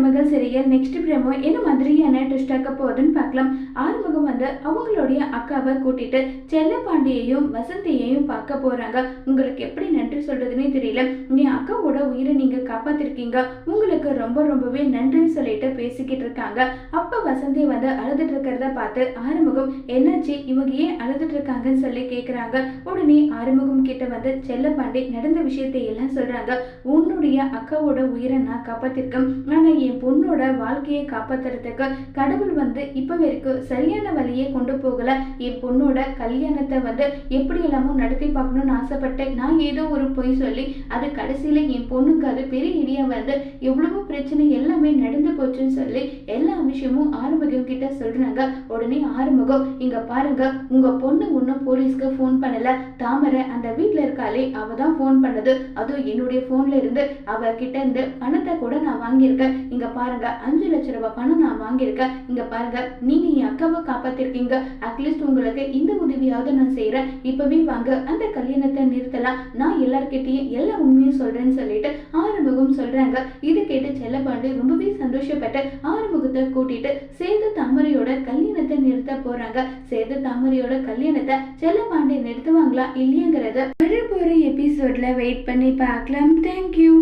மருமகள் serial next promo என்ன மாதிரியான ட்விஸ்ட் ஆக்க போகுதுன்னு பார்க்கலாம். ஆறுமுகம் வந்து அவங்களுடைய அக்காவை கூட்டிட்டு செல்லப்பாண்டியையும் வசந்தியையும் பார்க்க போறாங்க. உங்களுக்கு எப்படி நன்றி சொல்றதுன்னே தெரியல. நீ அக்காவோட உயிரை நீங்க காப்பாத்திருக்கீங்க. உங்களுக்கு ரொம்ப ரொம்பவே நன்றின்னு சொல்லிட்டு பேசிக்கிட்டு இருக்காங்க. அப்ப வசந்தி வந்து அழுதுட்டு இருக்கிறத பார்த்து ஆறுமுகம் என்னாச்சு? இவங்க ஏன் அழுதுட்டு இருக்காங்கன்னு சொல்லி கேக்குறாங்க. உடனே ஆறுமுகம் கிட்ட வந்து செல்லப்பாண்டி நடந்த விஷயத்தை எல்லாம் சொல்றாங்க. என்னுடைய அக்காவோட உயிரை நான் காப்பாத்திருக்கேன். ஆனா என் பொண்ணோட வாழ்க்கையை காப்பாத்துறதுக்கு கடவுள் வந்து இப்ப வரைக்கும் சரியான வழியே கொண்டு போகல. என் பொண்ணோட கல்யாணத்தை வந்து எப்படி எல்லாமோ நடத்தி பார்க்கணும்னு ஆசைப்பட்டேன். நான் ஏதோ ஒரு பொய் சொல்லி அது கடைசியில என் பொண்ணுக்கு அது பெரிய இடியா வந்து எவ்வளவோ பிரச்சனை எல்லாமே நடந்து போச்சுன்னு சொல்லி எல்லா விஷயமும் ஆறுமுகம் கிட்ட சொல்றாங்க. உடனே ஆறுமுகம் இங்க பாருங்க உங்க பொண்ணு இன்னும் போலீஸ்க்கு ஃபோன் பண்ணல. தாமரை அந்த வீட்ல இருக்காளே அவ தான் ஃபோன் பண்ணது. அதுவும் என்னுடைய போன்ல இருந்து அவ கிட்ட இருந்து பணத்தை கூட நான் வாங்கியிருக்கேன். இங்க பாருங்க அஞ்சு லட்ச ரூபாய் பணம் நான் வாங்கியிருக்கேன். இங்க பாருங்க நீங்க என் அக்காவை காப்பாத்திருக்கீங்க. அட்லீஸ்ட் உங்களுக்கு இந்த உதவியாவது நான் செய்யறேன் இப்பவே வாங்க அந்த கல்யாணத்தை நிறுத்தலாம். நான் எல்லார்கிட்டயும் எல்லா உண்மையும் சொல்றேன்னு சொல்லிட்டு ஆறுமுகம் சொல்றாங்க. இது கேட்டு செல்லப்பாண்டு ரொம்பவே சந்தோஷப்பட்டு ஆறுமுகத்தை கூட்டிட்டு சேது தாமரையோட கல்யாணத்தை நிறுத்த போறாங்க. சேது தாமரையோட கல்யாணத்தை செல்லப்பாண்டி நிறுத்துவாங்களா இல்லையாங்கிறத வரப்போற எபிசோட்ல வெயிட் பண்ணி பார்க்கலாம். தேங்க்யூ